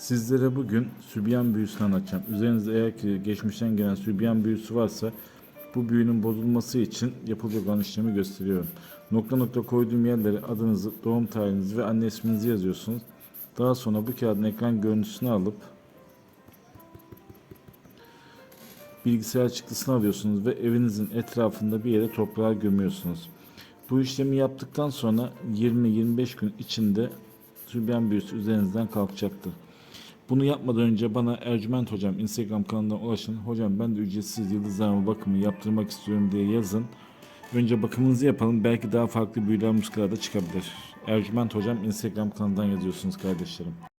Sizlere bugün sübyan büyüsünü anlatacağım. Üzerinizde eğer ki geçmişten gelen sübyan büyüsü varsa bu büyünün bozulması için yapılacak olan işlemi gösteriyorum. Nokta nokta koyduğum yerlere adınızı, doğum tarihinizi ve anne isminizi yazıyorsunuz. Daha sonra bu kağıdın ekran görüntüsünü alıp bilgisayar çıktısını alıyorsunuz ve evinizin etrafında bir yere toprağa gömüyorsunuz. Bu işlemi yaptıktan sonra 20-25 gün içinde sübyan büyüsü üzerinizden kalkacaktır. Bunu yapmadan önce bana Ercüment Hocam Instagram kanalından ulaşın. Hocam ben de ücretsiz yıldızlarma bakımı yaptırmak istiyorum diye yazın. Önce bakımınızı yapalım. Belki daha farklı büyüler muskalarda çıkabilir. Ercüment Hocam Instagram kanalından yazıyorsunuz kardeşlerim.